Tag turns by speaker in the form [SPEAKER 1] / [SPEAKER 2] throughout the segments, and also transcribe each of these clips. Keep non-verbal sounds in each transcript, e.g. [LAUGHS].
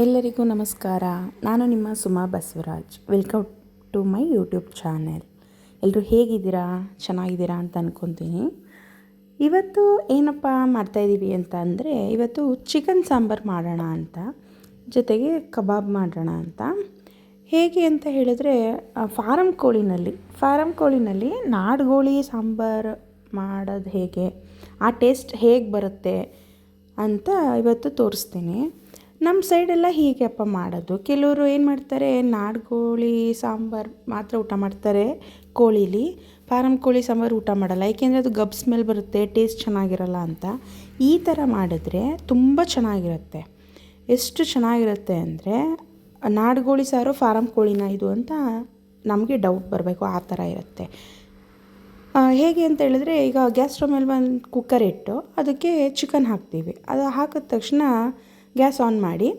[SPEAKER 1] ಎಲ್ಲರಿಗೂ ನಮಸ್ಕಾರ. ನಾನು ನಿಮ್ಮ Suma Basavaraj. Welcome to my YouTube channel ಎಲ್ಲರೂ ಹೇಗಿದ್ದೀರಾ? ಚೆನ್ನಾಗಿದ್ದೀರಾ ಅಂತ ಅಂದ್ಕೊತೀನಿ ಇವತ್ತು ಏನಪ್ಪ ಮಾಡ್ತಾಯಿದ್ದೀವಿ ಅಂತ ಅಂದರೆ, ಇವತ್ತು ಚಿಕನ್ ಸಾಂಬಾರು ಮಾಡೋಣ ಅಂತ, ಜೊತೆಗೆ ಕಬಾಬ್ ಮಾಡೋಣ ಅಂತ. ಹೇಗೆ ಅಂತ ಹೇಳಿದ್ರೆ ಫಾರಂ ಕೋಳಿನಲ್ಲಿ ಫಾರಮ್ ಕೋಳಿನಲ್ಲಿ ನಾಡುಗೋಳಿ ಸಾಂಬಾರು ಮಾಡೋದು ಹೇಗೆ, ಆ ಟೇಸ್ಟ್ ಹೇಗೆ ಬರುತ್ತೆ ಅಂತ ಇವತ್ತು ತೋರಿಸ್ತೀನಿ. ನಮ್ಮ ಸೈಡೆಲ್ಲ ಹೀಗೆಪ್ಪ ಮಾಡೋದು. ಕೆಲವರು ಏನು ಮಾಡ್ತಾರೆ, ನಾಡ್ಕೋಳಿ ಸಾಂಬಾರು ಮಾತ್ರ ಊಟ ಮಾಡ್ತಾರೆ, ಕೋಳಿಲಿ. ಫಾರಂ ಕೋಳಿ ಸಾಂಬಾರು ಊಟ ಮಾಡಲ್ಲ. ಏಕೆಂದರೆ ಅದು ಗಬ್ ಸ್ಮೆಲ್ ಬರುತ್ತೆ ಟೇಸ್ಟ್ ಚೆನ್ನಾಗಿರಲ್ಲ ಅಂತ. ಈ ಥರ ಮಾಡಿದ್ರೆ ತುಂಬ ಚೆನ್ನಾಗಿರುತ್ತೆ. ಎಷ್ಟು ಚೆನ್ನಾಗಿರುತ್ತೆ ಅಂದರೆ, ನಾಡ್ಗೋಳಿ ಸಾರು ಫಾರಮ್ ಕೋಳಿನ ಇದು ಅಂತ ನಮಗೆ ಡೌಟ್ ಬರಬೇಕು, ಆ ಥರ ಇರುತ್ತೆ. ಹೇಗೆ ಅಂತ ಹೇಳಿದ್ರೆ, ಈಗ ಗ್ಯಾಸ್ ಸ್ಟವ್ ಮೇಲೆ ಒಂದು ಕುಕ್ಕರ್ ಇಟ್ಟು ಅದಕ್ಕೆ ಚಿಕನ್ ಹಾಕ್ತೀವಿ. ಅದು ಹಾಕಿದ ತಕ್ಷಣ ಗ್ಯಾಸ್ ಆನ್ ಮಾಡಿ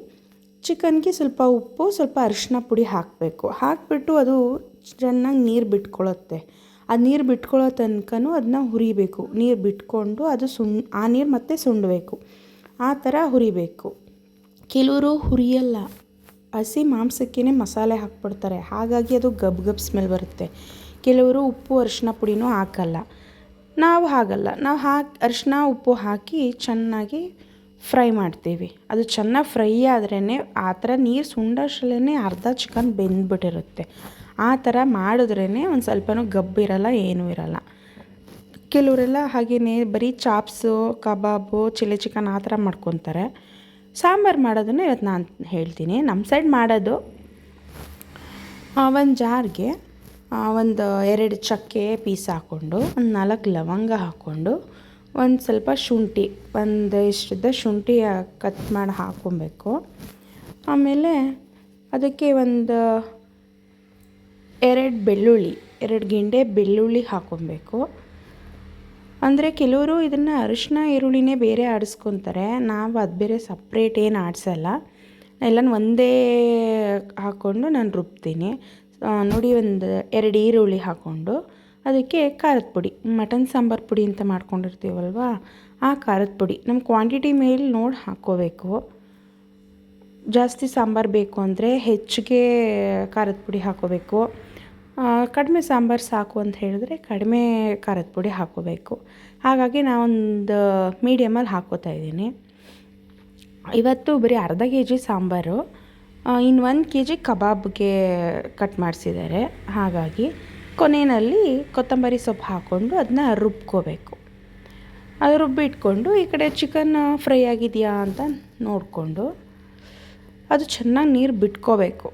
[SPEAKER 1] ಚಿಕನ್ಗೆ ಸ್ವಲ್ಪ ಉಪ್ಪು, ಸ್ವಲ್ಪ ಅರಿಶಿನ ಪುಡಿ ಹಾಕಬೇಕು. ಹಾಕಿಬಿಟ್ಟು ಅದು ಚೆನ್ನಾಗಿ ನೀರು ಬಿಟ್ಕೊಳ್ಳುತ್ತೆ ಆ ನೀರು ಬಿಟ್ಕೊಳ್ಳೋ ತನಕನೂ ಅದನ್ನ ಹುರಿಬೇಕು. ನೀರು ಬಿಟ್ಕೊಂಡು ಅದು ಸುಣ್ ಆ ನೀರು ಮತ್ತೆ ಸುಂಡಬೇಕು. ಆ ಥರ ಹುರಿಬೇಕು. ಕೆಲವರು ಹುರಿಯಲ್ಲ. ಹಸಿ ಮಾಂಸಕ್ಕೇ ಮಸಾಲೆ ಹಾಕ್ಬಿಡ್ತಾರೆ. ಹಾಗಾಗಿ ಅದು ಗಬ್ ಗಬ್ ಸ್ಮೆಲ್ ಬರುತ್ತೆ. ಕೆಲವರು ಉಪ್ಪು ಅರಿಶಿನ ಪುಡಿನೂ ಹಾಕಲ್ಲ. ನಾವು ಹಾಗಲ್ಲ. ನಾವು ಹಾಕಿ ಅರಿಶಿನ ಉಪ್ಪು ಹಾಕಿ ಚೆನ್ನಾಗಿ ಫ್ರೈ ಮಾಡ್ತೀವಿ. ಅದು ಚೆನ್ನಾಗಿ ಫ್ರೈ ಆದ್ರೇ ಆ ಥರ ನೀರು ಸುಂಡಷ್ಟ್ರಲ್ಲೇ ಅರ್ಧ ಚಿಕನ್ ಬೆಂದ್ಬಿಟ್ಟಿರುತ್ತೆ. ಆ ಥರ ಮಾಡಿದ್ರೇ ಒಂದು ಸ್ವಲ್ಪನೂ ಗಬ್ಬಿರಲ್ಲ ಏನೂ ಇರಲ್ಲ. ಕೆಲವರೆಲ್ಲ ಹಾಗೆಯೇ ಬರೀ ಚಾಪ್ಸು, ಕಬಾಬು, ಚಿಲ್ಲಿ ಚಿಕನ್ ಆ ಥರ ಮಾಡ್ಕೊತಾರೆ. ಸಾಂಬಾರು ಮಾಡೋದನ್ನು ಇವತ್ತು ನಾನು ಹೇಳ್ತೀನಿ. ನಮ್ಮ ಸೈಡ್ ಮಾಡೋದು ಒಂದು ಜಾರ್ಗೆ ಒಂದು ಎರಡು ಚಕ್ಕೆ ಪೀಸ್ ಹಾಕ್ಕೊಂಡು ಒಂದು ನಾಲ್ಕು ಲವಂಗ ಹಾಕ್ಕೊಂಡು ಒಂದು ಸ್ವಲ್ಪ ಶುಂಠಿ, ಒಂದು ಇಷ್ಟಿದ್ದ ಶುಂಠಿ ಕಟ್ ಮಾಡಿ ಹಾಕ್ಕೊಬೇಕು. ಆಮೇಲೆ ಅದಕ್ಕೆ ಒಂದು ಎರಡು ಬೆಳ್ಳುಳ್ಳಿ, ಎರಡು ಗೆಂಡೆ ಬೆಳ್ಳುಳ್ಳಿ ಹಾಕ್ಕೊಬೇಕು. ಅಂದರೆ ಕೆಲವರು ಇದನ್ನು ಅರಿಶಿನ, ಈರುಳ್ಳಿನೇ ಬೇರೆ ಆಡಿಸ್ಕೊತಾರೆ. ನಾವು ಅದು ಬೇರೆ ಸಪ್ರೇಟ್ ಏನು ಆಡಿಸಲ್ಲ. ಎಲ್ಲನೂ ಒಂದೇ ಹಾಕ್ಕೊಂಡು ನಾನು ರುಬ್ತೀನಿ. ನೋಡಿ ಒಂದು ಎರಡು ಈರುಳ್ಳಿ ಹಾಕ್ಕೊಂಡು ಅದಕ್ಕೆ ಖಾರದ ಪುಡಿ, ಮಟನ್ ಸಾಂಬಾರು ಪುಡಿ ಅಂತ ಮಾಡ್ಕೊಂಡಿರ್ತೀವಲ್ವ? ಆ ಖಾರದ ಪುಡಿ. ನಮ್ಮ ಕ್ವಾಂಟಿಟಿ ಮೇಲೆ ನೋಡಿ ಹಾಕ್ಕೋಬೇಕು ಜಾಸ್ತಿ ಸಾಂಬಾರು ಬೇಕು ಅಂದರೆ ಹೆಚ್ಚಿಗೆ ಖಾರದ ಪುಡಿ ಹಾಕೋಬೇಕು. ಕಡಿಮೆ ಸಾಂಬಾರು ಸಾಕು ಅಂತ ಹೇಳಿದ್ರೆ ಕಡಿಮೆ ಖಾರದ ಪುಡಿ ಹಾಕೋಬೇಕು. ಹಾಗಾಗಿ ನಾವೊಂದು ಮೀಡಿಯಮಲ್ಲಿ ಹಾಕೋತಾ ಇದ್ದೀನಿ. ಇವತ್ತು ಬರೀ ಅರ್ಧ ಕೆ ಜಿ ಸಾಂಬಾರು ಇನ್ನು ಒಂದು ಕೆ ಜಿ ಕಬಾಬ್ಗೆ ಕಟ್ ಮಾಡಿಸಿದ್ದಾರೆ. ಹಾಗಾಗಿ ಕೊನೆಯಲ್ಲಿ ಕೊತ್ತಂಬರಿ ಸೊಪ್ಪು ಹಾಕ್ಕೊಂಡು ಅದನ್ನ ರುಬ್ಕೋಬೇಕು. ಅದು ರುಬ್ಬಿಟ್ಕೊಂಡು ಈ ಕಡೆ ಚಿಕನ್ ಫ್ರೈ ಆಗಿದೆಯಾ ಅಂತ ನೋಡಿಕೊಂಡು ಅದು ಚೆನ್ನಾಗಿ ನೀರು ಬಿಟ್ಕೋಬೇಕು.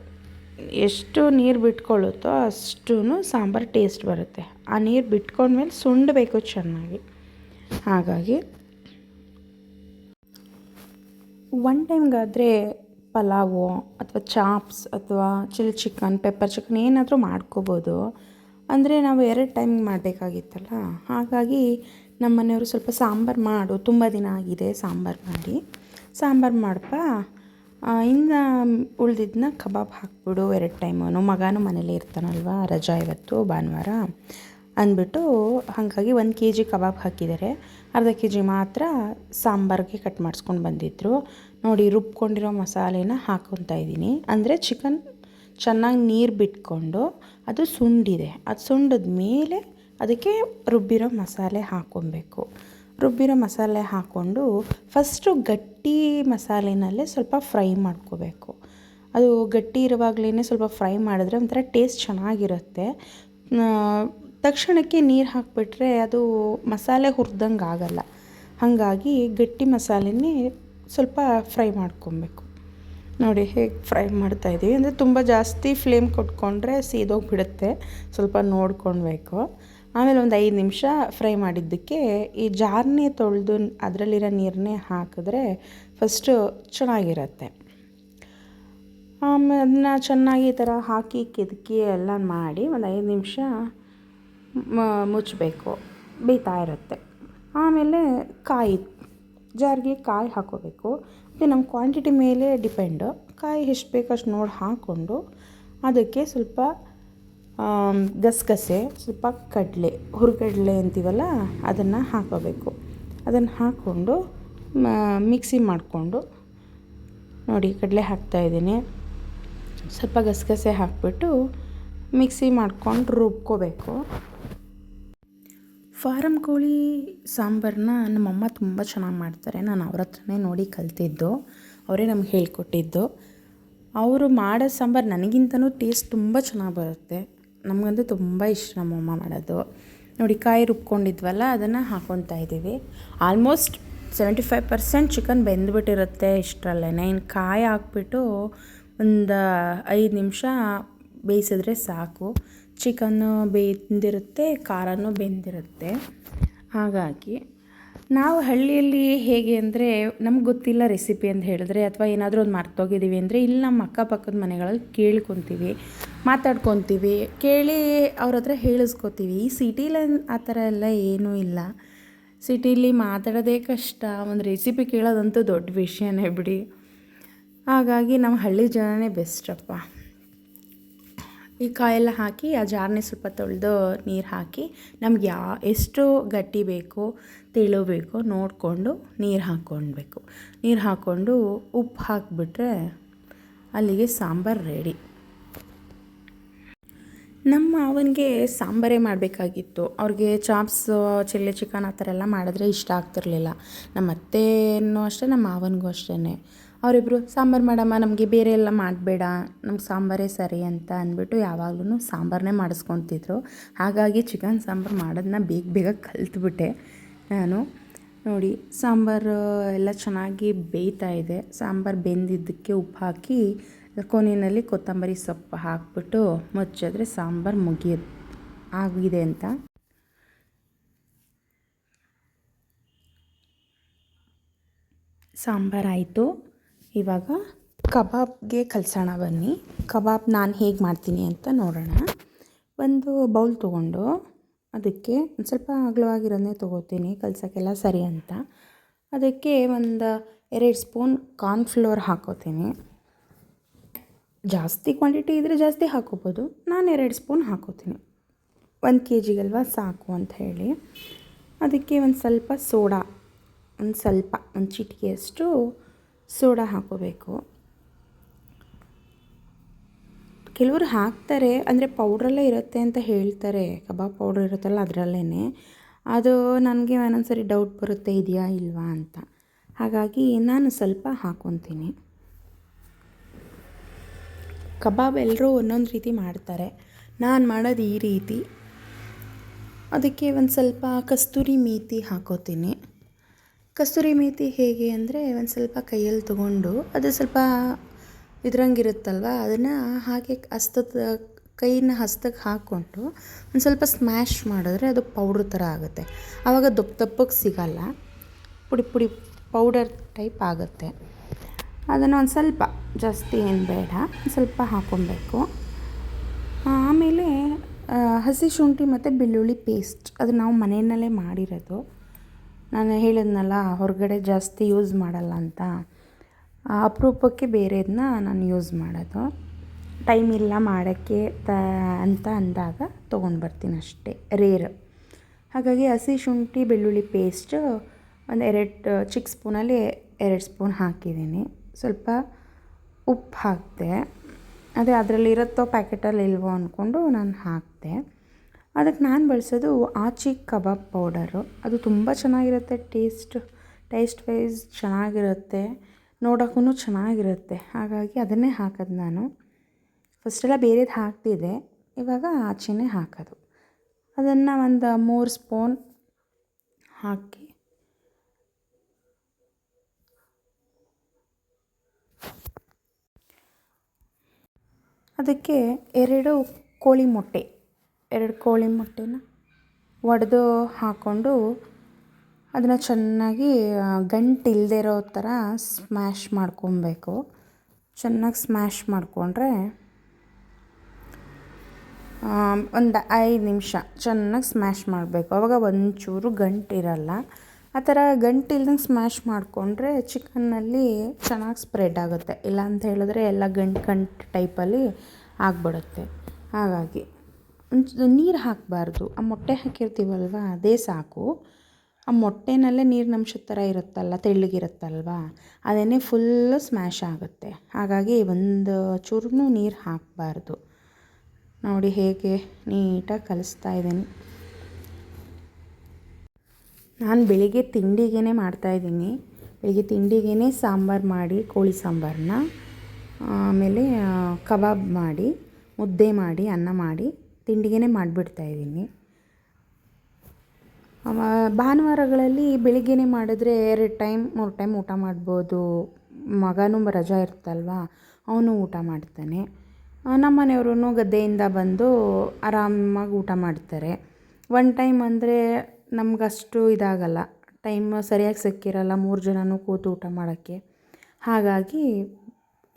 [SPEAKER 1] ಎಷ್ಟು ನೀರು ಬಿಟ್ಕೊಳ್ಳುತ್ತೋ ಅಷ್ಟೂ ಸಾಂಬಾರು ಟೇಸ್ಟ್ ಬರುತ್ತೆ. ಆ ನೀರು ಬಿಟ್ಕೊಂಡ್ಮೇಲೆ ಸುಂಡಬೇಕು ಚೆನ್ನಾಗಿ. ಹಾಗಾಗಿ ಒನ್ ಟೈಮ್ಗಾದರೆ ಪಲಾವು ಅಥವಾ ಚಾಪ್ಸ್ ಅಥವಾ ಚಿಲ್ಲಿ ಚಿಕನ್ ಪೆಪ್ಪರ್ ಚಿಕನ್ ಏನಾದರೂ ಮಾಡ್ಕೋಬೋದು. ಅಂದರೆ ನಾವು ಎರಡು ಟೈಮ್ ಮಾಡಬೇಕಾಗಿತ್ತಲ್ಲ? ಹಾಗಾಗಿ ನಮ್ಮ ಮನೆಯವರು ಸ್ವಲ್ಪ ಸಾಂಬಾರು ಮಾಡು, ತುಂಬ ದಿನ ಆಗಿದೆ ಸಾಂಬಾರು ಮಾಡಿ. ಸಾಂಬಾರು ಮಾಡಪ್ಪ ಇನ್ನು ಉಳ್ದಿದ್ದನ್ನ ಕಬಾಬ್ ಹಾಕ್ಬಿಡು ಎರಡು ಟೈಮು ಮಗನೂ ಮನೇಲೇ ಇರ್ತಾನಲ್ವ, ರಜಾ ಇವತ್ತು, ಭಾನುವಾರ. ಅಂದ್ಬಿಟ್ಟು ಹಾಗಾಗಿ ಒಂದು ಕೆ ಜಿ ಕಬಾಬ್ ಹಾಕಿದ್ದಾರೆ. ಅರ್ಧ ಕೆ ಜಿ ಮಾತ್ರ ಸಾಂಬಾರಿಗೆ ಕಟ್ ಮಾಡಿಸ್ಕೊಂಡು ಬಂದಿದ್ದರು ನೋಡಿ, ರುಬ್ಕೊಂಡಿರೋ ಮಸಾಲೆನ ಹಾಕ್ಕೊತಾ ಇದ್ದೀನಿ. ಅಂದರೆ ಚಿಕನ್ ಚೆನ್ನಾಗಿ ನೀರು ಬಿಟ್ಕೊಂಡು ಅದು ಸುಂಡಿದೆ. ಅದು ಸುಂಡದ ಮೇಲೆ ಅದಕ್ಕೆ ರುಬ್ಬಿರೋ ಮಸಾಲೆ ಹಾಕ್ಕೊಬೇಕು. ರುಬ್ಬಿರೋ ಮಸಾಲೆ ಹಾಕ್ಕೊಂಡು ಫಸ್ಟು ಗಟ್ಟಿ ಮಸಾಲೆನಲ್ಲೇ ಸ್ವಲ್ಪ ಫ್ರೈ ಮಾಡ್ಕೋಬೇಕು. ಅದು ಗಟ್ಟಿ ಇರುವಾಗಲೇ ಸ್ವಲ್ಪ ಫ್ರೈ ಮಾಡಿದ್ರೆ ಒಂಥರ ಟೇಸ್ಟ್ ಚೆನ್ನಾಗಿರುತ್ತೆ. ತಕ್ಷಣಕ್ಕೆ ನೀರು ಹಾಕಿಬಿಟ್ರೆ ಅದು ಮಸಾಲೆ ಹುರಿದಂಗೆ ಆಗಲ್ಲ ಹಾಗಾಗಿ ಗಟ್ಟಿ ಮಸಾಲೆನೇ ಸ್ವಲ್ಪ ಫ್ರೈ ಮಾಡ್ಕೊಬೇಕು. ನೋಡಿ ಹೇಗೆ ಫ್ರೈ ಮಾಡ್ತಾಯಿದ್ದೀವಿ ಅಂದರೆ ತುಂಬ ಜಾಸ್ತಿ ಫ್ಲೇಮ್ ಕೊಟ್ಕೊಂಡ್ರೆ ಸೀದೋಗಿಬಿಡುತ್ತೆ. ಸ್ವಲ್ಪ ನೋಡ್ಕೊಳ್ಬೇಕು ಆಮೇಲೆ ಒಂದು ಐದು ನಿಮಿಷ ಫ್ರೈ ಮಾಡಿದ್ದಕ್ಕೆ ಈ ಜಾರ್ನೇ ತೊಳೆದು ಅದರಲ್ಲಿರೋ ನೀರನ್ನೇ ಹಾಕಿದ್ರೆ ಫಸ್ಟು ಚೆನ್ನಾಗಿರುತ್ತೆ. ಆಮೇಲೆ ಅದನ್ನ ಚೆನ್ನಾಗಿ ಈ ಥರ ಹಾಕಿ ಕಿದಕಿ ಎಲ್ಲ ಮಾಡಿ ಒಂದು ಐದು ನಿಮಿಷ ಮುಚ್ಚಬೇಕು ಬೇಯ್ತಾ ಇರುತ್ತೆ. ಆಮೇಲೆ ಕಾಯಿ ಜಾರಿಗೆ ಕಾಯಿ ಹಾಕೋಬೇಕು. ಮತ್ತು ನಮ್ಮ ಕ್ವಾಂಟಿಟಿ ಮೇಲೆ ಡಿಪೆಂಡು ಕಾಯಿ ಎಷ್ಟು ಬೇಕು ಅಷ್ಟು ನೋಡಿ ಹಾಕ್ಕೊಂಡು ಅದಕ್ಕೆ ಸ್ವಲ್ಪ ಗಸಗಸೆ, ಸ್ವಲ್ಪ ಕಡಲೆ, ಹುರ್ಗಡಲೆ ಅಂತೀವಲ್ಲ ಅದನ್ನು ಹಾಕೋಬೇಕು. ಅದನ್ನು ಹಾಕ್ಕೊಂಡು ಮಿಕ್ಸಿ ಮಾಡಿಕೊಂಡು ನೋಡಿ ಕಡಲೆ ಹಾಕ್ತಾಯಿದ್ದೀನಿ ಸ್ವಲ್ಪ ಗಸಗಸೆ ಹಾಕಿಬಿಟ್ಟು ಮಿಕ್ಸಿ ಮಾಡ್ಕೊಂಡು ರುಬ್ಕೋಬೇಕು. ಫಾರಮ್ ಕೋಳಿ ಸಾಂಬಾರನ್ನ ನಮ್ಮಮ್ಮ ತುಂಬ ಚೆನ್ನಾಗಿ ಮಾಡ್ತಾರೆ. ನಾನು ಅವ್ರ ಹತ್ರನೇ ನೋಡಿ ಕಲ್ತಿದ್ದು. ಅವರೇ ನಮ್ಗೆ ಹೇಳಿಕೊಟ್ಟಿದ್ದು. ಅವರು ಮಾಡೋ ಸಾಂಬಾರು ನನಗಿಂತನೂ ಟೇಸ್ಟ್ ತುಂಬ ಚೆನ್ನಾಗಿ ಬರುತ್ತೆ. ನಮಗಂತೂ ತುಂಬ ಇಷ್ಟ ನಮ್ಮಮ್ಮ ಮಾಡೋದು. ನೋಡಿ, ಕಾಯಿ ರುಬ್ಕೊಂಡಿದ್ವಲ್ಲ, ಅದನ್ನು ಹಾಕ್ಕೊತಾ ಇದ್ದೀವಿ. Almost seventy five percent chicken ಬೆಂದ್ಬಿಟ್ಟಿರುತ್ತೆ ಇಷ್ಟರಲ್ಲೇ ಇನ್ನು ಕಾಯಿ ಹಾಕ್ಬಿಟ್ಟು ಒಂದು ಐದು ನಿಮಿಷ ಬೇಯಿಸಿದ್ರೆ ಸಾಕು. ಚಿಕನ್ನು ಬೆಂದಿರುತ್ತೆ ಖಾರವೂ ಬೆಂದಿರುತ್ತೆ. ಹಾಗಾಗಿ ನಾವು ಹಳ್ಳಿಯಲ್ಲಿ ಹೇಗೆ ಅಂದರೆ ನಮ್ಗೆ ಗೊತ್ತಿಲ್ಲ ರೆಸಿಪಿ ಅಂತ ಹೇಳಿದ್ರೆ ಅಥವಾ ಏನಾದರೂ ಒಂದು ಮರ್ತೋಗಿದ್ದೀವಿ ಅಂದರೆ ಇಲ್ಲಿ ನಮ್ಮ ಅಕ್ಕಪಕ್ಕದ ಮನೆಗಳಲ್ಲಿ ಕೇಳ್ಕೊತೀವಿ, ಮಾತಾಡ್ಕೊತೀವಿ, ಕೇಳಿ ಅವ್ರ ಹತ್ರ ಹೇಳಿಸ್ಕೊತೀವಿ. ಈ ಸಿಟೀಲಿ ಆ ಥರ ಎಲ್ಲ ಏನೂ ಇಲ್ಲ. ಸಿಟೀಲಿ ಮಾತಾಡೋದೇ ಕಷ್ಟ, ಒಂದು ರೆಸಿಪಿ ಕೇಳೋದಂತೂ ದೊಡ್ಡ ವಿಷಯನೇ ಬಿಡಿ. ಹಾಗಾಗಿ ನಮ್ಮ ಹಳ್ಳಿ ಜನನೇ ಬೆಸ್ಟಪ್ಪ ಈ ಕಾಯೆಲ್ಲ ಹಾಕಿ, ಆ ಜಾರ್ನೆ ಸ್ವಲ್ಪ ತೊಳೆದು ನೀರು ಹಾಕಿ, ನಮ್ಗೆ ಯಾ, ಎಷ್ಟು ಗಟ್ಟಿ ಬೇಕೋ ತೆಳು ನೋಡಿಕೊಂಡು ನೀರು ಹಾಕ್ಕೊಳ್ಬೇಕು ನೀರು ಹಾಕ್ಕೊಂಡು ಉಪ್ಪು ಹಾಕಿಬಿಟ್ರೆ ಅಲ್ಲಿಗೆ ಸಾಂಬಾರು ರೆಡಿ ನಮ್ಮ ಅವನಿಗೆ ಸಾಂಬಾರೇ ಮಾಡಬೇಕಾಗಿತ್ತು. ಅವ್ರಿಗೆ ಚಾಪ್ಸ್, ಚಿಲ್ಲಿ ಚಿಕನ್ ಆ ಥರ ಎಲ್ಲ ಮಾಡಿದ್ರೆ ಇಷ್ಟ ಆಗ್ತಿರ್ಲಿಲ್ಲ. ನಮ್ಮ ಅತ್ತೆನೂ ಅಷ್ಟೇ, ನಮ್ಮ ಮಾವನಿಗೂ ಅಷ್ಟೇ ಅವರಿಬ್ಬರು ಸಾಂಬಾರು ಮಾಡಮ್ಮ, ನಮಗೆ ಬೇರೆ ಎಲ್ಲ ಮಾಡಬೇಡ, ನಮ್ಗೆ ಸಾಂಬಾರೇ ಸರಿ ಅಂತ ಅಂದ್ಬಿಟ್ಟು ಯಾವಾಗಲೂ ಸಾಂಬಾರನ್ನೇ ಮಾಡಿಸ್ಕೊತಿದ್ರು. ಹಾಗಾಗಿ ಚಿಕನ್, ಸಾಂಬಾರು ಮಾಡೋದನ್ನ ಬೇಗ ಬೇಗ ಕಲ್ತ್ಬಿಟ್ಟೆ ನಾನು. ನೋಡಿ, ಸಾಂಬಾರು ಎಲ್ಲ ಚೆನ್ನಾಗಿ ಬೇಯ್ತಾ ಇದೆ. ಸಾಂಬಾರು ಬೆಂದಿದ್ದಕ್ಕೆ ಉಪ್ಪು ಹಾಕಿ ಕೊನೆಯಲ್ಲಿ ಕೊತ್ತಂಬರಿ ಸೊಪ್ಪು ಹಾಕ್ಬಿಟ್ಟು ಮುಚ್ಚಿದ್ರೆ ಸಾಂಬಾರು ಮುಗಿಯ ಆಗಿದೆ ಅಂತ. ಸಾಂಬಾರಾಯಿತು ಇವಾಗ ಕಬಾಬ್ಗೆ ಕಲ್ಸೋಣ ಬನ್ನಿ. ಕಬಾಬ್ ನಾನು ಹೇಗೆ ಮಾಡ್ತೀನಿ ಅಂತ ನೋಡೋಣ. ಒಂದು ಬೌಲ್ ತೊಗೊಂಡು ಅದಕ್ಕೆ ಒಂದು ಸ್ವಲ್ಪ ಅಗಲವಾಗಿರೋದನ್ನೇ ತೊಗೋತೀನಿ ಕಲ್ಸೋಕ್ಕೆಲ್ಲ ಸರಿ ಅಂತ. ಅದಕ್ಕೆ ಒಂದು ಎರಡು ಸ್ಪೂನ್ ಕಾರ್ನ್ಫ್ಲೋರ್ ಹಾಕೋತೀನಿ. ಜಾಸ್ತಿ ಕ್ವಾಂಟಿಟಿ ಇದ್ದರೆ ಜಾಸ್ತಿ ಹಾಕೋಬೋದು. ನಾನು ಎರಡು ಸ್ಪೂನ್ ಹಾಕೋತೀನಿ. ಒಂದು ಕೆ ಜಿಗಲ್ವ ಸಾಕು ಅಂತ ಹೇಳಿ. ಅದಕ್ಕೆ ಒಂದು ಸ್ವಲ್ಪ ಸೋಡಾ, ಒಂದು ಸ್ವಲ್ಪ, ಒಂದು ಚಿಟಿಕೆಯಷ್ಟು ಸೋಡಾ ಹಾಕೋಬೇಕು. ಕೆಲವರು ಹಾಕ್ತಾರೆ, ಅಂದರೆ ಪೌಡ್ರಲ್ಲೇ ಇರುತ್ತೆ ಅಂತ ಹೇಳ್ತಾರೆ. ಕಬಾಬ್ ಪೌಡ್ರ್ ಇರುತ್ತಲ್ಲ ಅದರಲ್ಲೇ ಅದು ನನಗೆ ಒಂದೊಂದು ಸರಿ ಡೌಟ್ ಬರುತ್ತೆ, ಇದೆಯಾ ಇಲ್ವಾ ಅಂತ. ಹಾಗಾಗಿ ನಾನು ಸ್ವಲ್ಪ ಹಾಕ್ಕೊತೀನಿ ಕಬಾಬ್ ಎಲ್ಲರೂ ಒಂದೊಂದು ರೀತಿ ಮಾಡ್ತಾರೆ. ನಾನು ಮಾಡೋದು ಈ ರೀತಿ. ಅದಕ್ಕೆ ಒಂದು ಸ್ವಲ್ಪ ಕಸ್ತೂರಿ ಮೀತಿ ಹಾಕೋತೀನಿ. ಕಸ್ತೂರಿ ಮೀತಿ ಹೇಗೆ ಅಂದರೆ ಒಂದು ಸ್ವಲ್ಪ ಕೈಯಲ್ಲಿ ತೊಗೊಂಡು ಅದು ಸ್ವಲ್ಪ ಇದ್ರಂಗಿರುತ್ತಲ್ವ, ಅದನ್ನು ಹಾಗೆ ಹಸ್ತದ ಕೈನ ಹಸ್ತಕ್ಕೆ ಹಾಕ್ಕೊಂಡು ಒಂದು ಸ್ವಲ್ಪ ಸ್ಮ್ಯಾಶ್ ಮಾಡಿದ್ರೆ ಅದು ಪೌಡ್ರ್ ಥರ ಆಗುತ್ತೆ. ಆವಾಗ ದಪ್ಪ ದಪ್ಪಕ್ಕೆ ಸಿಗಲ್ಲ, ಪುಡಿ ಪುಡಿ ಪೌಡರ್ ಟೈಪ್ ಆಗುತ್ತೆ. ಅದನ್ನು ಒಂದು ಸ್ವಲ್ಪ, ಜಾಸ್ತಿ ಏನು ಬೇಡ ಸ್ವಲ್ಪ ಹಾಕ್ಕೊಬೇಕು ಆಮೇಲೆ ಹಸಿ ಶುಂಠಿ ಮತ್ತು ಬೆಳ್ಳುಳ್ಳಿ ಪೇಸ್ಟ್ ಅದು ನಾವು ಮನೆಯಲ್ಲೇ ಮಾಡಿರೋದು. ನಾನು ಹೇಳಿದ್ನಲ್ಲ, ಹೊರಗಡೆ ಜಾಸ್ತಿ ಯೂಸ್ ಮಾಡಲ್ಲ ಅಂತ. ಅಪರೂಪಕ್ಕೆ ಬೇರೆದನ್ನ ನಾನು ಯೂಸ್ ಮಾಡೋದು. ಟೈಮ್ ಇಲ್ಲ ಮಾಡೋಕ್ಕೆ ತ, ಅಂತ ಅಂದಾಗ ತೊಗೊಂಡು ಬರ್ತೀನಿ ಅಷ್ಟೇ ರೇರ್ ಹಾಗಾಗಿ ಹಸಿ ಶುಂಠಿ, ಬೆಳ್ಳುಳ್ಳಿ ಪೇಸ್ಟ್ ಒಂದು ಎರಡು, ಚಿಕ್ಕ ಸ್ಪೂನಲ್ಲಿ ಎರಡು ಸ್ಪೂನ್ ಹಾಕಿದ್ದೀನಿ. ಸ್ವಲ್ಪ ಉಪ್ಪು ಹಾಕಿದೆ. ಅದೇ ಅದರಲ್ಲಿ ಇರುತ್ತೋ ಪ್ಯಾಕೆಟಲ್ಲಿ ಇಲ್ವೋ ಅಂದ್ಕೊಂಡು ನಾನು ಹಾಕಿದೆ. ಅದಕ್ಕೆ ನಾನು ಬಳಸೋದು ಆಚಿ ಕಬಾಬ್ ಪೌಡರು. ಅದು ತುಂಬ ಚೆನ್ನಾಗಿರುತ್ತೆ, ಟೇಸ್ಟ್ ಟೇಸ್ಟ್ ವೈಸ್ ಚೆನ್ನಾಗಿರುತ್ತೆ ನೋಡೋಕ್ಕೂ ಚೆನ್ನಾಗಿರುತ್ತೆ. ಹಾಗಾಗಿ ಅದನ್ನೇ ಹಾಕೋದು ನಾನು. ಫಸ್ಟೆಲ್ಲ ಬೇರೆದು ಹಾಕ್ತಿದ್ದೆ, ಇವಾಗ ಆಚೆನೇ ಹಾಕೋದು. ಅದನ್ನು ಒಂದು ಮೂರು ಸ್ಪೂನ್ ಹಾಕಿ ಅದಕ್ಕೆ ಎರಡು ಕೋಳಿ ಮೊಟ್ಟೆ, ಎರಡು ಕೋಳಿ ಮೊಟ್ಟೆನ ಒಡೆದು ಹಾಕ್ಕೊಂಡು ಅದನ್ನು ಚೆನ್ನಾಗಿ ಗಂಟು ಇಲ್ಲದೆ ಇರೋ ಥರ ಸ್ಮ್ಯಾಶ್ ಮಾಡ್ಕೊಬೇಕು. ಚೆನ್ನಾಗಿ ಸ್ಮ್ಯಾಶ್ ಮಾಡಿಕೊಂಡ್ರೆ ಒಂದು ಐದು ನಿಮಿಷ ಚೆನ್ನಾಗಿ ಸ್ಮ್ಯಾಶ್ ಮಾಡಬೇಕು. ಆವಾಗ ಒಂಚೂರು ಗಂಟಿರಲ್ಲ. ಆ ಥರ ಗಂಟಿಲ್ದಂಗೆ ಸ್ಮ್ಯಾಶ್ ಮಾಡಿಕೊಂಡ್ರೆ ಚಿಕನ್ನಲ್ಲಿ ಚೆನ್ನಾಗಿ ಸ್ಪ್ರೆಡ್ ಆಗುತ್ತೆ. ಇಲ್ಲ ಅಂತ ಹೇಳಿದ್ರೆ ಎಲ್ಲ ಗಂಟು ಗಂಟು ಟೈಪಲ್ಲಿ ಆಗಿಬಿಡುತ್ತೆ. ಹಾಗಾಗಿ ನೀರು ಹಾಕಬಾರ್ದು. ಆ ಮೊಟ್ಟೆ ಹಾಕಿರ್ತೀವಲ್ವ, ಅದೇ ಸಾಕು. ಆ ಮೊಟ್ಟೆನಲ್ಲೇ ನೀರಿನಂಶದ ಥರ ಇರುತ್ತಲ್ಲ, ತೆಳ್ಳಗಿರುತ್ತಲ್ವ, ಅದನ್ನೇ ಫುಲ್ಲು ಸ್ಮ್ಯಾಶ್ ಆಗುತ್ತೆ. ಹಾಗಾಗಿ ಒಂದು ಚೂರು ನೀರು ಹಾಕಬಾರ್ದು. ನೋಡಿ ಹೇಗೆ ನೀಟಾಗಿ ಕಲಿಸ್ತಾ ಇದ್ದೀನಿ. ನಾನು ಬೆಳಿಗ್ಗೆ ತಿಂಡಿಗೇ ಮಾಡ್ತಾಯಿದ್ದೀನಿ ಬೆಳಿಗ್ಗೆ ತಿಂಡಿಗೇ ಸಾಂಬಾರು ಮಾಡಿ, ಕೋಳಿ ಸಾಂಬಾರನ್ನ ಆಮೇಲೆ ಕಬಾಬ್ ಮಾಡಿ, ಮುದ್ದೆ ಮಾಡಿ, ಅನ್ನ ಮಾಡಿ ತಿಂಡಿಗೆ ಮಾಡಿಬಿಡ್ತಾಯಿದ್ದೀನಿ ಭಾನುವಾರಗಳಲ್ಲಿ ಬೆಳಿಗ್ಗೆನೇ ಮಾಡಿದ್ರೆ ಎರಡು ಟೈಮ್, ಮೂರು ಟೈಮ್ ಊಟ ಮಾಡ್ಬೋದು. ಮಗನೂ ರಜಾ ಇರ್ತಲ್ವಾ ಅವನು ಊಟ ಮಾಡ್ತಾನೆ. ನಮ್ಮ ಗದ್ದೆಯಿಂದ ಬಂದು ಆರಾಮಾಗಿ ಊಟ ಮಾಡ್ತಾರೆ. ಒನ್ ಟೈಮ್ ಅಂದರೆ ನಮಗಷ್ಟು ಇದಾಗಲ್ಲ. ಟೈಮ್ ಸರಿಯಾಗಿ ಸಿಕ್ಕಿರಲ್ಲ ಮೂರು ಜನನೂ ಕೂತು ಊಟ ಮಾಡೋಕ್ಕೆ. ಹಾಗಾಗಿ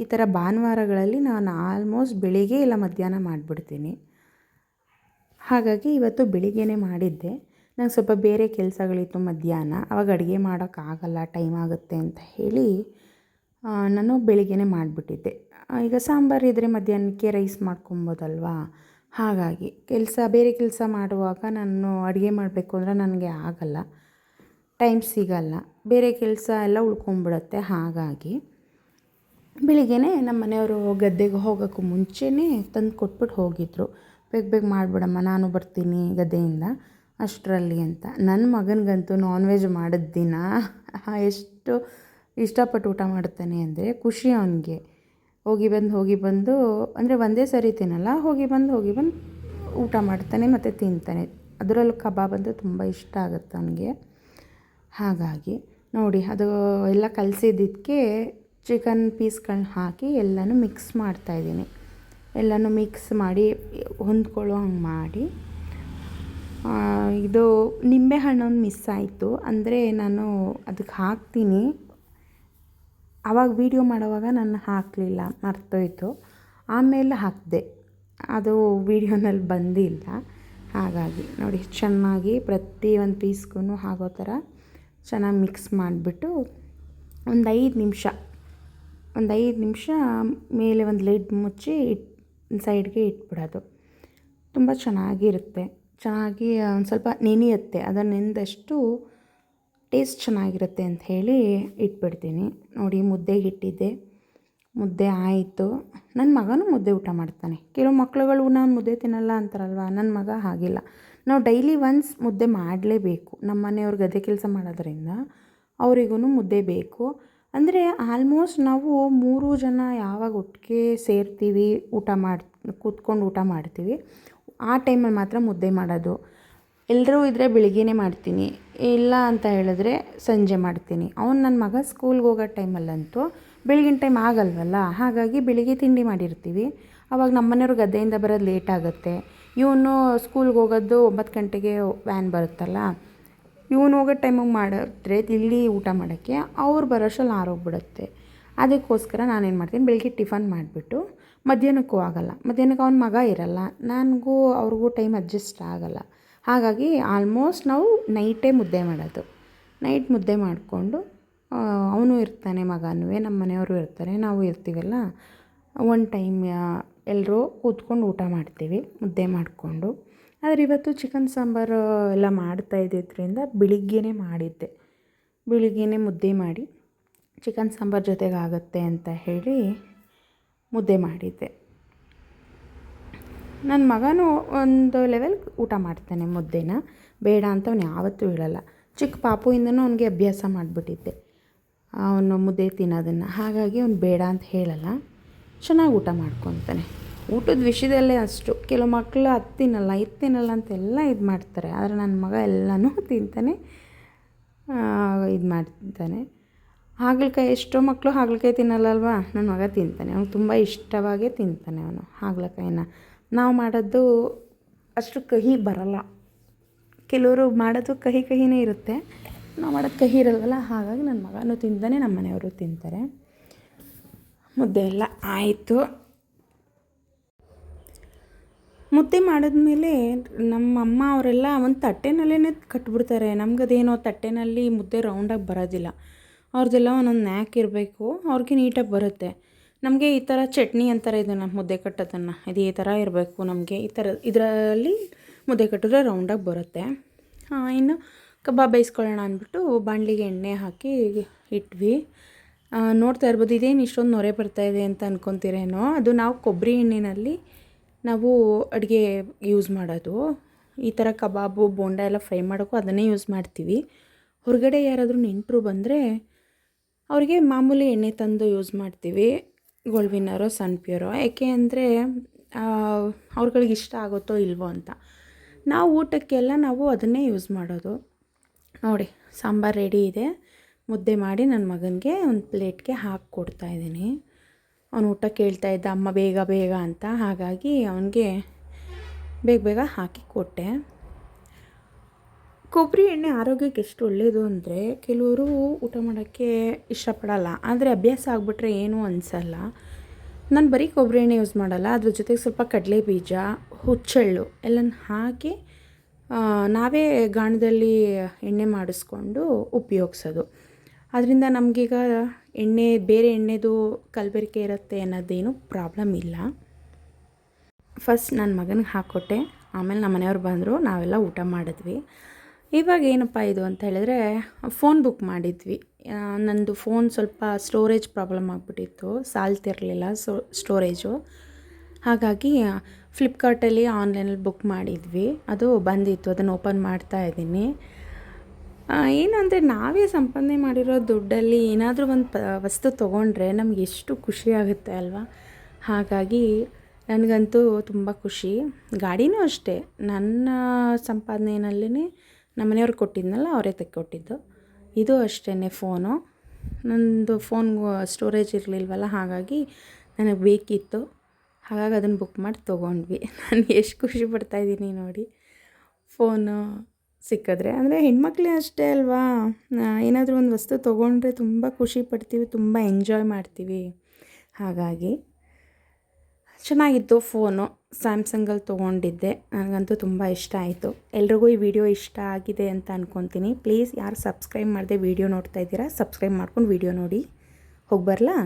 [SPEAKER 1] ಈ ಥರ ಭಾನುವಾರಗಳಲ್ಲಿ ನಾನು ಆಲ್ಮೋಸ್ಟ್ ಬೆಳಿಗ್ಗೆ ಇಲ್ಲ ಮಧ್ಯಾಹ್ನ ಮಾಡಿಬಿಡ್ತೀನಿ. ಹಾಗಾಗಿ ಇವತ್ತು ಬೆಳಿಗ್ಗೆನೇ ಮಾಡಿದ್ದೆ. ನಂಗೆ ಸ್ವಲ್ಪ ಬೇರೆ ಕೆಲಸಗಳಿತ್ತು ಮಧ್ಯಾಹ್ನ. ಅವಾಗ ಅಡುಗೆ ಮಾಡೋಕ್ಕಾಗಲ್ಲ, ಟೈಮ್ ಆಗುತ್ತೆ ಅಂತ ಹೇಳಿ ನಾನು ಬೆಳಿಗ್ಗೆನೇ ಮಾಡಿಬಿಟ್ಟಿದ್ದೆ. ಈಗ ಸಾಂಬಾರು ಇದ್ದರೆ ಮಧ್ಯಾಹ್ನಕ್ಕೆ ರೈಸ್ ಮಾಡ್ಕೊಬೋದಲ್ವಾ? ಹಾಗಾಗಿ ಕೆಲಸ, ಬೇರೆ ಕೆಲಸ ಮಾಡುವಾಗ ನಾನು ಅಡುಗೆ ಮಾಡಬೇಕು ಅಂದರೆ ನನಗೆ ಆಗಲ್ಲ ಟೈಮ್ ಸಿಗಲ್ಲ. ಬೇರೆ ಕೆಲಸ ಎಲ್ಲ ಉಳ್ಕೊಂಬಿಡುತ್ತೆ ಹಾಗಾಗಿ ಬೆಳಿಗ್ಗೆನೇ ನಮ್ಮ ಮನೆಯವರು ಗದ್ದೆಗೆ ಹೋಗೋಕ್ಕೂ ಮುಂಚೆನೇ ತಂದು ಕೊಟ್ಬಿಟ್ಟು ಹೋಗಿದ್ದರು ಬೇಗ ಬೇಗ ಮಾಡಿಬಿಡಮ್ಮ, ನಾನು ಬರ್ತೀನಿ ಗದ್ದೆಯಿಂದ, ಅಷ್ಟರಲ್ಲಿ ಅಂತ. ನನ್ನ ಮಗನಿಗಂತೂ ನಾನ್ ವೆಜ್ ಮಾಡಿದ ದಿನ [LAUGHS] ಎಷ್ಟು ಇಷ್ಟಪಟ್ಟು ಊಟ ಮಾಡ್ತಾನೆ ಅಂದರೆ ಖುಷಿ ಅವನಿಗೆ. ಹೋಗಿ ಬಂದು ಹೋಗಿ ಬಂದು, ಅಂದರೆ ಒಂದೇ ಸರಿ ತಿನ್ನಲ್ಲ, ಹೋಗಿ ಬಂದು ಹೋಗಿ ಬಂದು ಊಟ ಮಾಡ್ತಾನೆ ಮತ್ತು ತಿಂತಾನೆ. ಅದರಲ್ಲೂ ಕಬಾಬ್ ಅಂದರೆ ತುಂಬ ಇಷ್ಟ ಆಗುತ್ತೆ ಅವನಿಗೆ. ಹಾಗಾಗಿ ನೋಡಿ, ಅದು ಎಲ್ಲ ಕಲಸಿದ್ದಕ್ಕೆ ಚಿಕನ್ ಪೀಸ್ಗಳನ್ನ ಹಾಕಿ ಎಲ್ಲನೂ ಮಿಕ್ಸ್ ಮಾಡ್ತಾಯಿದ್ದೀನಿ ಎಲ್ಲನೂ ಮಿಕ್ಸ್ ಮಾಡಿ, ಹೊಂದ್ಕೊಳ್ಳೋ ಹಂಗೆ ಮಾಡಿ. ಇದು ನಿಂಬೆಹಣ್ಣು ಹಣ್ಣೊಂದು ಮಿಸ್ ಆಯಿತು. ಅಂದರೆ ನಾನು ಅದಕ್ಕೆ ಹಾಕ್ತೀನಿ. ಆವಾಗ ವೀಡಿಯೋ ಮಾಡುವಾಗ ನಾನು ಹಾಕಲಿಲ್ಲ, ಮರ್ತೋಯ್ತು. ಆಮೇಲೆ ಹಾಕಿದೆ. ಅದು ವೀಡಿಯೋನಲ್ಲಿ ಬಂದಿಲ್ಲ. ಹಾಗಾಗಿ ನೋಡಿ, ಚೆನ್ನಾಗಿ ಪ್ರತಿ ಒಂದು ಪೀಸ್ಗೂ ಆಗೋ ಥರ ಚೆನ್ನಾಗಿ ಮಿಕ್ಸ್ ಮಾಡಿಬಿಟ್ಟು ಒಂದು ಐದು ನಿಮಿಷ, ಒಂದು ಐದು ನಿಮಿಷ ಮೇಲೆ ಒಂದು ಲಿಡ್ ಮುಚ್ಚಿ ಇಟ್ ಸೈಡ್ಗೆ ಇಟ್ಬಿಡೋದು. ತುಂಬ ಚೆನ್ನಾಗಿರುತ್ತೆ. ಚೆನ್ನಾಗಿ ಒಂದು ಸ್ವಲ್ಪ ನೆನೆಯುತ್ತೆ. ಅದನ್ನು ನೆನೆದಷ್ಟು ಟೇಸ್ಟ್ ಚೆನ್ನಾಗಿರುತ್ತೆ ಅಂತ ಹೇಳಿ ಇಟ್ಬಿಡ್ತೀನಿ. ನೋಡಿ, ಮುದ್ದೆ ಇಟ್ಟಿದ್ದೆ ಮುದ್ದೆ ಆಯಿತು. ನನ್ನ ಮಗನೂ ಮುದ್ದೆ ಊಟ ಮಾಡ್ತಾನೆ. ಕೆಲವು ಮಕ್ಕಳುಗಳು ನಾನು ಮುದ್ದೆ ತಿನ್ನಲ್ಲ ಅಂತಾರಲ್ವ? ನನ್ನ ಮಗ ಹಾಗಿಲ್ಲ. ನಾವು ಡೈಲಿ ಒನ್ಸ್ ಮುದ್ದೆ ಮಾಡಲೇಬೇಕು. ನಮ್ಮ ಮನೆಯವ್ರು ಗದ್ದೆ ಕೆಲಸ ಮಾಡೋದ್ರಿಂದ ಅವರಿಗೂ ಮುದ್ದೆ ಬೇಕು. ಅಂದರೆ ಆಲ್ಮೋಸ್ಟ್ ನಾವು ಮೂರು ಜನ ಯಾವಾಗ ಒಟ್ಟಿಗೆ ಸೇರ್ತೀವಿ, ಊಟ ಮಾಡಿ, ಕೂತ್ಕೊಂಡು ಊಟ ಮಾಡ್ತೀವಿ, ಆ ಟೈಮಲ್ಲಿ ಮಾತ್ರ ಮುದ್ದೆ ಮಾಡೋದು. ಎಲ್ಲರೂ ಇದ್ದರೆ ಬೆಳಿಗ್ಗೆನೇ ಮಾಡ್ತೀನಿ. ಇಲ್ಲ ಅಂತ ಹೇಳಿದ್ರೆ ಸಂಜೆ ಮಾಡ್ತೀನಿ. ಅವ್ನು ನನ್ನ ಮಗ ಸ್ಕೂಲ್ಗೆ ಹೋಗೋ ಟೈಮಲ್ಲಂತೂ ಬೆಳಗಿನ ಟೈಮ್ ಆಗಲ್ವಲ್ಲ? ಹಾಗಾಗಿ ಬೆಳಿಗ್ಗೆ ತಿಂಡಿ ಮಾಡಿರ್ತೀವಿ. ಅವಾಗ ನಮ್ಮ ಮನೆಯವ್ರು ಗದ್ದೆಯಿಂದ ಬರೋದು ಲೇಟ್ ಆಗುತ್ತೆ. ಇವನು ಸ್ಕೂಲ್ಗೆ ಹೋಗೋದು ಒಂಬತ್ತು ಗಂಟೆಗೆ ವ್ಯಾನ್ ಬರುತ್ತಲ್ಲ? ಇವನು ಹೋಗೋ ಟೈಮಿಗೆ ಮಾಡಿದ್ರೆ ಇಲ್ಲಿ ಊಟ ಮಾಡೋಕ್ಕೆ ಅವ್ರು ಬರೋಷ್ಟ್ರಲ್ಲಿ ಆರೋಗ್ಬಿಡುತ್ತೆ ಅದಕ್ಕೋಸ್ಕರ ನಾನೇನು ಮಾಡ್ತೀನಿ, ಬೆಳಿಗ್ಗೆ ಟಿಫನ್ ಮಾಡಿಬಿಟ್ಟು ಮಧ್ಯಾಹ್ನಕ್ಕೂ ಆಗಲ್ಲ. ಮಧ್ಯಾಹ್ನಕ್ಕೆ ಅವ್ನ ಮಗ ಇರಲ್ಲ. ನನಗೂ ಅವ್ರಿಗೂ ಟೈಮ್ ಅಡ್ಜಸ್ಟ್ ಆಗಲ್ಲ. ಹಾಗಾಗಿ ಆಲ್ಮೋಸ್ಟ್ ನಾವು ನೈಟೇ ಮುದ್ದೆ ಮಾಡೋದು. ನೈಟ್ ಮುದ್ದೆ ಮಾಡಿಕೊಂಡು ಅವನು ಇರ್ತಾನೆ ಮಗನೂ ನಮ್ಮ ಮನೆಯವರು ಇರ್ತಾರೆ, ನಾವು ಇರ್ತೀವಲ್ಲ ಒನ್ ಟೈಮ್ ಎಲ್ಲರೂ ಕೂತ್ಕೊಂಡು ಊಟ ಮಾಡ್ತೀವಿ, ಮುದ್ದೆ ಮಾಡಿಕೊಂಡು. ಆದರೆ ಇವತ್ತು ಚಿಕನ್ ಸಾಂಬಾರು ಎಲ್ಲ ಮಾಡ್ತಾ ಇದ್ದಿದ್ದರಿಂದ ಬೆಳಿಗ್ಗೆನೇ ಮಾಡಿದ್ದೆ. ಬೆಳಿಗ್ಗೆನೇ ಮುದ್ದೆ ಮಾಡಿ ಚಿಕನ್ ಸಾಂಬಾರು ಜೊತೆಗೆ ಆಗುತ್ತೆ ಅಂತ ಹೇಳಿ ಮುದ್ದೆ ಮಾಡಿದ್ದೆ. ನನ್ನ ಮಗನೂ ಒಂದು ಲೆವೆಲ್ ಊಟ ಮಾಡ್ತಾನೆ ಮುದ್ದೆನ. ಬೇಡ ಅಂತ ಅವ್ನು ಯಾವತ್ತೂ ಹೇಳಲ್ಲ. ಚಿಕ್ಕ ಪಾಪುಯಿಂದನೂ ಅವನಿಗೆ ಅಭ್ಯಾಸ ಮಾಡಿಬಿಟ್ಟಿದ್ದೆ. ಅವನು ಮುದ್ದೆ ತಿನ್ನೋದನ್ನು. ಹಾಗಾಗಿ ಅವ್ನು ಬೇಡ ಅಂತ ಹೇಳಲ್ಲ. ಚೆನ್ನಾಗಿ ಊಟ ಮಾಡ್ಕೊತಾನೆ. ಊಟದ ವಿಷಯದಲ್ಲೇ ಅಷ್ಟು. ಕೆಲವು ಮಕ್ಕಳು ಅದು ತಿನ್ನಲ್ಲ, ಇದು ತಿನ್ನಲ್ಲ ಅಂತೆಲ್ಲ ಇದು ಮಾಡ್ತಾರೆ. ಆದರೆ ನನ್ನ ಮಗ ಎಲ್ಲನೂ ತಿಂತಾನೆ ಇದು ಮಾಡ್ತಾನೆ. ಹಾಗಲಕಾಯಿ, ಎಷ್ಟೋ ಮಕ್ಕಳು ಹಾಗಲಕಾಯಿ ತಿನ್ನಲ್ಲಲ್ವಾ? ನನ್ನ ಮಗ ತಿಂತಾನೆ. ಅವನು ತುಂಬ ಇಷ್ಟವಾಗೇ ತಿಂತಾನೆ ಅವನು ಹಾಗಲಕಾಯಿನ. ನಾವು ಮಾಡೋದು ಅಷ್ಟು ಕಹಿ ಬರಲ್ಲ. ಕೆಲವರು ಮಾಡೋದು ಕಹಿ ಕಹಿನೇ ಇರುತ್ತೆ. ನಾವು ಮಾಡೋದು ಕಹಿ ಇರಲ್ವಲ್ಲ? ಹಾಗಾಗಿ ನನ್ನ ಮಗನೂ ತಿಂದನೇ ನಮ್ಮ ಮನೆಯವರು ತಿಂತಾರೆ. ಮುದ್ದೆ ಎಲ್ಲ ಆಯಿತು. ಮುದ್ದೆ ಮಾಡಿದ್ಮೇಲೆ ನಮ್ಮ ಅಮ್ಮ ಅವರೆಲ್ಲ ಒಂದು ತಟ್ಟೆನಲ್ಲೇ ಕಟ್ಬಿಡ್ತಾರೆ. ನಮ್ಗದೇನೋ ತಟ್ಟೆನಲ್ಲಿ ಮುದ್ದೆ ರೌಂಡಾಗಿ ಬರೋದಿಲ್ಲ. ಅವ್ರದ್ದೆಲ್ಲ ಒಂದೊಂದು ನ್ಯಾಕ್ ಇರಬೇಕು. ಅವ್ರಿಗೆ ನೀಟಾಗಿ ಬರುತ್ತೆ. ನಮಗೆ ಈ ಥರ ಚಟ್ನಿ ಅಂತಾರೆ ಇದನ್ನು, ಮುದ್ದೆ ಕಟ್ಟೋದನ್ನು. ಇದು ಈ ಥರ ಇರಬೇಕು ನಮಗೆ. ಈ ಥರ ಇದರಲ್ಲಿ ಮುದ್ದೆ ಕಟ್ಟಿದ್ರೆ ರೌಂಡಾಗಿ ಬರುತ್ತೆ. ಇನ್ನು ಕಬಾಬ್ ಬೇಯಿಸ್ಕೊಳ್ಳೋಣ ಅಂದ್ಬಿಟ್ಟು ಬಾಣಲಿಗೆ ಎಣ್ಣೆ ಹಾಕಿ ಇಟ್ವಿ. ನೋಡ್ತಾ ಇರ್ಬೋದು, ಇದೇನು ಇಷ್ಟೊಂದು ನೊರೆ ಬರ್ತಾಯಿದೆ ಅಂತ ಅನ್ಕೊತೀರೇನೋ. ಅದು ನಾವು ಕೊಬ್ಬರಿ ಎಣ್ಣೆಯಲ್ಲಿ ನಾವು ಅಡುಗೆ ಯೂಸ್ ಮಾಡೋದು. ಈ ಥರ ಕಬಾಬು, ಬೋಂಡ ಎಲ್ಲ ಫ್ರೈ ಮಾಡೋಕ್ಕೂ ಅದನ್ನೇ ಯೂಸ್ ಮಾಡ್ತೀವಿ. ಹೊರಗಡೆ ಯಾರಾದರೂ ನೆಂಟರು ಬಂದರೆ ಅವರಿಗೆ ಮಾಮೂಲಿ ಎಣ್ಣೆ ತಂದು ಯೂಸ್ ಮಾಡ್ತೀವಿ. ಗೋಲ್ಡ್ ಸನ್ಪ್ಯೂರೋ ಸನ್ ಪ್ಯೂರೋ ಯಾಕೆ ಅಂದರೆ ಅವ್ರುಗಳಿಗೆ ಇಷ್ಟ ಆಗುತ್ತೋ ಇಲ್ವೋ ಅಂತ. ನಾವು ಊಟಕ್ಕೆಲ್ಲ ನಾವು ಅದನ್ನೇ ಯೂಸ್ ಮಾಡೋದು. ನೋಡಿ, ಸಾಂಬಾರು ರೆಡಿ ಇದೆ. ಮುದ್ದೆ ಮಾಡಿ ನನ್ನ ಮಗನಿಗೆ ಒಂದು ಪ್ಲೇಟ್ಗೆ ಹಾಕಿ ಕೊಡ್ತಾ ಇದ್ದೀನಿ. ಅವನು ಊಟ ಕೇಳ್ತಾ ಇದ್ದ, ಅಮ್ಮ, ಬೇಗ ಬೇಗ ಅಂತ. ಹಾಗಾಗಿ ಅವನಿಗೆ ಬೇಗ ಬೇಗ ಹಾಕಿ ಕೊಟ್ಟೆ. ಕೊಬ್ಬರಿ ಎಣ್ಣೆ ಆರೋಗ್ಯಕ್ಕೆ ಎಷ್ಟು ಒಳ್ಳೆಯದು ಅಂದರೆ ಕೆಲವರು ಊಟ ಮಾಡೋಕ್ಕೆ ಇಷ್ಟಪಡಲ್ಲ, ಆದರೆ ಅಭ್ಯಾಸ ಆಗಿಬಿಟ್ರೆ ಏನೂ ಅನಿಸಲ್ಲ. ನಾನು ಬರೀ ಕೊಬ್ಬರಿ ಎಣ್ಣೆ ಯೂಸ್ ಮಾಡಲ್ಲ, ಅದ್ರ ಜೊತೆಗೆ ಸ್ವಲ್ಪ ಕಡಲೆ ಬೀಜ, ಹುಚ್ಚೆಳ್ಳು ಎಲ್ಲನ ಹಾಕಿ ನಾವೇ ಗಾಣದಲ್ಲಿ ಎಣ್ಣೆ ಮಾಡಿಸ್ಕೊಂಡು ಉಪಯೋಗಿಸೋದು. ಅದರಿಂದ ನಮಗೀಗ ಎಣ್ಣೆ, ಬೇರೆ ಎಣ್ಣೆದು ಕಲಬೆರಕೆ ಇರುತ್ತೆ ಅನ್ನೋದೇನು ಪ್ರಾಬ್ಲಮ್ ಇಲ್ಲ. ಫಸ್ಟ್ ನನ್ನ ಮಗನಿಗೆ ಹಾಕ್ಕೊಟ್ಟೆ ಆಮೇಲೆ ನಮ್ಮ ಮನೆಯವ್ರು ಬಂದರು, ನಾವೆಲ್ಲ ಊಟ ಮಾಡಿದ್ವಿ. ಇವಾಗ ಏನಪ್ಪ ಇದು ಅಂತ ಹೇಳಿದ್ರೆ ಫೋನ್ ಬುಕ್ ಮಾಡಿದ್ವಿ. ನಂದು ಫೋನ್ ಸ್ವಲ್ಪ ಸ್ಟೋರೇಜ್ ಪ್ರಾಬ್ಲಮ್ ಆಗಿಬಿಟ್ಟಿತ್ತು. ಸಾಲ್ತಿರಲಿಲ್ಲ ಸೊ ಸ್ಟೋರೇಜು ಹಾಗಾಗಿ ಫ್ಲಿಪ್ಕಾರ್ಟಲ್ಲಿ ಆನ್ಲೈನಲ್ಲಿ ಬುಕ್ ಮಾಡಿದ್ವಿ. ಅದು ಬಂದಿತ್ತು, ಅದನ್ನು ಓಪನ್ ಮಾಡ್ತಾ ಇದ್ದೀನಿ. ಏನಂದರೆ ನಾವೇ ಸಂಪಾದನೆ ಮಾಡಿರೋ ದುಡ್ಡಲ್ಲಿ ಏನಾದರೂ ಒಂದು ಪ, ವಸ್ತು ತೊಗೊಂಡ್ರೆ ನಮ್ಗೆ ಎಷ್ಟು ಖುಷಿ ಆಗುತ್ತೆ ಅಲ್ವಾ? ಹಾಗಾಗಿ, ನನಗಂತೂ ತುಂಬ ಖುಷಿ. ಗಾಡಿನೂ ಅಷ್ಟೇ. ನನ್ನ ಸಂಪಾದನೆಯಲ್ಲೇ ನಮ್ಮ ಮನೆಯವ್ರು ಕೊಟ್ಟಿದ್ನಲ್ಲ, ಅವರೇ ತೆಕ್ಕೊಟ್ಟಿದ್ದು. ಇದು ಅಷ್ಟೇ ಫೋನು. ನಂದು ಫೋನ್ ಸ್ಟೋರೇಜ್ ಇರಲಿಲ್ವಲ್ಲ, ಹಾಗಾಗಿ ನನಗೆ ಬೇಕಿತ್ತು. ಹಾಗಾಗಿ ಅದನ್ನು ಬುಕ್ ಮಾಡಿ ತೊಗೊಂಡ್ವಿ. [LAUGHS] ನಾನು ಎಷ್ಟು ಖುಷಿ ಪಡ್ತಾಯಿದ್ದೀನಿ ನೋಡಿ. ಫೋನು ಸಿಕ್ಕಿದ್ರೆ. ಅಂದರೆ ಹೆಣ್ಮಕ್ಳೇ ಅಷ್ಟೇ ಅಲ್ವಾ? ಏನಾದರೂ ಒಂದು ವಸ್ತು ತೊಗೊಂಡ್ರೆ ತುಂಬ ಖುಷಿ ಪಡ್ತೀವಿ, ತುಂಬ ಎಂಜಾಯ್ ಮಾಡ್ತೀವಿ. ಹಾಗಾಗಿ ಚೆನ್ನಾಗಿತ್ತು ಫೋನು. ಸ್ಯಾಮ್ಸಂಗಲ್ಲಿ ತೊಗೊಂಡಿದ್ದೆ. ನನಗಂತೂ ತುಂಬ ಇಷ್ಟ ಆಯಿತು. ಎಲ್ರಿಗೂ ಈ ವಿಡಿಯೋ ಇಷ್ಟ ಆಗಿದೆ ಅಂತ ಅಂದ್ಕೊತೀನಿ ಪ್ಲೀಸ್ ಯಾರು ಸಬ್ಸ್ಕ್ರೈಬ್ ಮಾಡದೆ ವಿಡಿಯೋ ನೋಡ್ತಾ ಇದ್ದೀರಾ, ಸಬ್ಸ್ಕ್ರೈಬ್ ಮಾಡ್ಕೊಂಡು ವಿಡಿಯೋ ನೋಡಿ. ಹೋಗಿ ಬರಲಾ